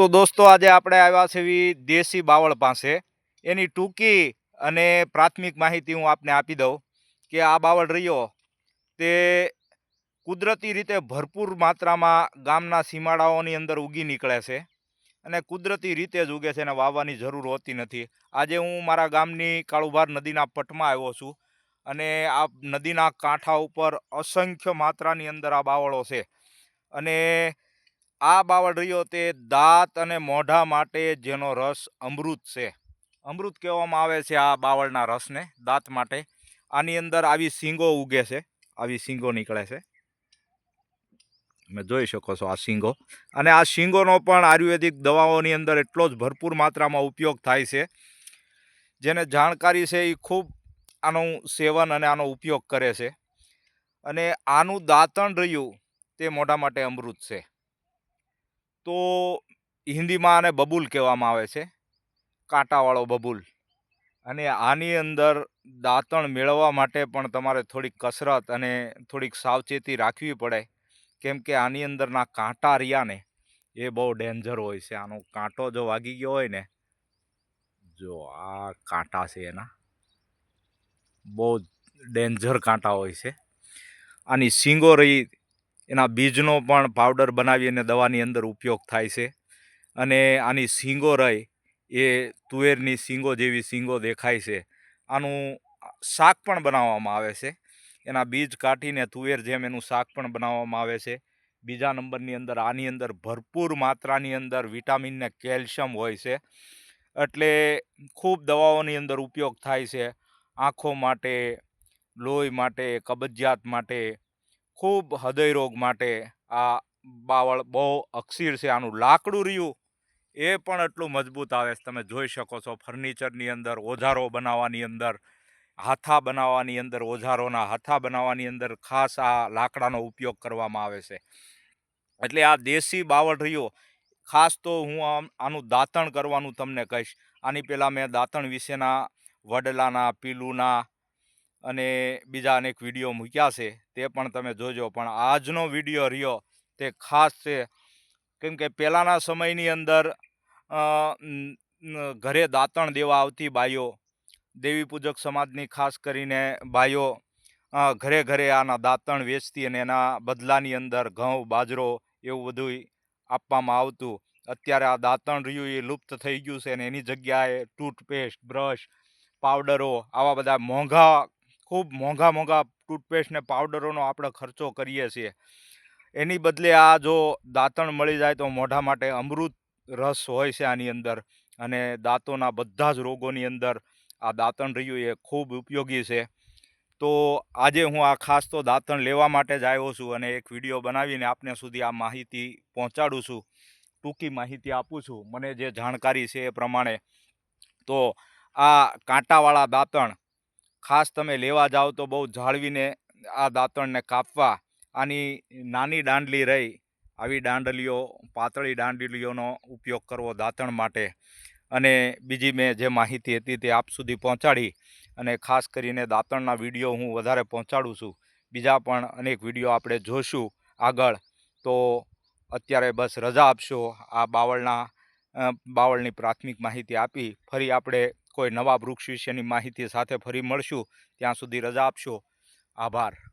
તો દોસ્તો આજે આપણે આવ્યા છે એવી દેશી બાવળ પાસે. એની ટૂંકી અને પ્રાથમિક માહિતી હું આપને આપી દઉં કે આ બાવળ રહ્યો તે કુદરતી રીતે ભરપૂર માત્રામાં ગામના સીમાડાઓની અંદર ઉગી નીકળે છે અને કુદરતી રીતે જ ઉગે છે અને વાવવાની જરૂર હોતી નથી. આજે હું મારા ગામની કાળુભાર નદીના પટમાં આવ્યો છું અને આ નદીના કાંઠા ઉપર અસંખ્ય માત્રાની અંદર આ બાવળો છે. અને આ બાવળ રહ્યો તે દાંત અને મોઢા માટે જેનો રસ અમૃત છે. અમૃત કહેવામાં આવે છે આ બાવળના રસને, દાંત માટે. આની અંદર આવી શીંગો ઉગે છે. આવી શીંગો નીકળે છે. તમે જોઈ શકો છો આ સિંગો અને આ શીંગોનો પણ આયુર્વેદિક દવાઓની અંદર એટલો જ ભરપૂર માત્રામાં ઉપયોગ થાય છે. જેને જાણકારી છે એ ખૂબ આનું સેવન અને આનો ઉપયોગ કરે છે. અને આનું દાંતણ રહ્યું તે મોઢા માટે અમૃત છે. તો હિન્દીમાં આને બબુલ કહેવામાં આવે છે. કાંટાવાળો બબુલ. અને આની અંદર દાંતણ મેળવવા માટે પણ તમારે થોડીક કસરત અને થોડીક સાવચેતી રાખવી પડે. કેમ કે આની અંદરના કાંટા રહ્યાને એ બહુ ડેન્જર હોય છે. આનો કાંટો જો વાગી ગયો હોય ને, જો આ કાંટા છે એના. બહુ ડેન્જર કાંટા હોય છે. આની સિંગો રહી એના બીજનો પણ પાવડર બનાવી અને દવાની અંદર ઉપયોગ થાય છે. અને આની શીંગો રહી એ તુવેરની શીંગો જેવી શીંગો દેખાય છે. આનું શાક પણ બનાવવામાં આવે છે. એના બીજ કાઢીને તુવેર જેમ એનું શાક પણ બનાવવામાં આવે છે. બીજા નંબરની અંદર, આની અંદર ભરપૂર માત્રાની અંદર વિટામિન ને કેલ્શિયમ હોય છે. એટલે ખૂબ દવાઓની અંદર ઉપયોગ થાય છે. આંખો માટે, લોહી માટે, કબજિયાત માટે ખૂબ હૃદયરોગ માટે આ બાવળ બહુ અક્ષીર છે, આનું લાકડું રહ્યું. એ પણ એટલું મજબૂત આવે છે. તમે જોઈ શકો છો ફર્નિચરની અંદર ઓઝારો બનાવવાની અંદર, હાથા બનાવવાની અંદર ઓઝારોના હાથા બનાવવાની અંદર ખાસ આ લાકડાનો ઉપયોગ કરવામાં આવે છે. એટલે આ દેશી બાવળ રહ્યો. ખાસ તો હું આમ, આનું દાંતણ કરવાનું તમને કહીશ. આની પહેલાં મેં દાંતણ વિશેના વડલાના, પીલુના અને બીજા અનેક વીડિયો મૂક્યા છે, તે પણ તમે જોજો. પણ આજનો વીડિયો રહ્યો, તે ખાસ છે. કેમ કે પહેલાંના સમયની અંદર ઘરે દાંતણ દેવા આવતી બાઈઓ, દેવી પૂજક સમાજની ખાસ કરીને બાઈઓ ઘરે ઘરે આના દાંતણ વેચતી અને એના બદલાની અંદર ઘઉં, બાજરો એવું બધું આપવામાં આવતું. અત્યારે આ દાંતણ રહ્યું એ લુપ્ત થઈ ગયું છે અને એની જગ્યાએ ટૂથપેસ્ટ, બ્રશ, પાવડરો, આવા બધા મોંઘા ખૂબ મોંઘા મોંઘા ટૂથપેસ્ટ ને પાવડરોનો આપણે ખર્ચો કરીએ છીએ. એની બદલે આ જો દાંતણ મળી જાય તો મોઢા માટે અમૃત રસ હોય છે આની અંદર અને દાંતોના બધા જ રોગોની અંદર આ દાંતણ રહ્યું એ ખૂબ ઉપયોગી છે. તો આજે હું આ ખાસ તો દાંતણ લેવા માટે જ આવ્યો છું અને એક વીડિયો બનાવીને આપને સુધી આ માહિતી પહોંચાડું છું. ટૂંકી માહિતી આપું છું. મને જે જાણકારી છે એ પ્રમાણે તો આ કાંટાવાળા દાંતણ ખાસ તમે લેવા જાઓ તો બહુ જાળવીને આ દાંતણને કાપવા. આની નાની દાંડલી રહી. આવી દાંડલીઓ, પાતળી દાંડલીઓનો ઉપયોગ કરવો દાંતણ માટે. અને બીજી મેં જે માહિતી હતી તે આપ સુધી પહોંચાડી. અને ખાસ કરીને દાંતણના વીડિયો હું વધારે પહોંચાડું છું. બીજા પણ અનેક વીડિયો આપણે જોશું આગળ. તો અત્યારે બસ રજા આપશો. આ બાવળના બાવળની પ્રાથમિક માહિતી આપી. ફરી આપણે કોઈ નવા વૃક્ષ વિશેની માહિતી સાથે ફરી મળશું. ત્યાં સુધી રજા આપશો. આભાર.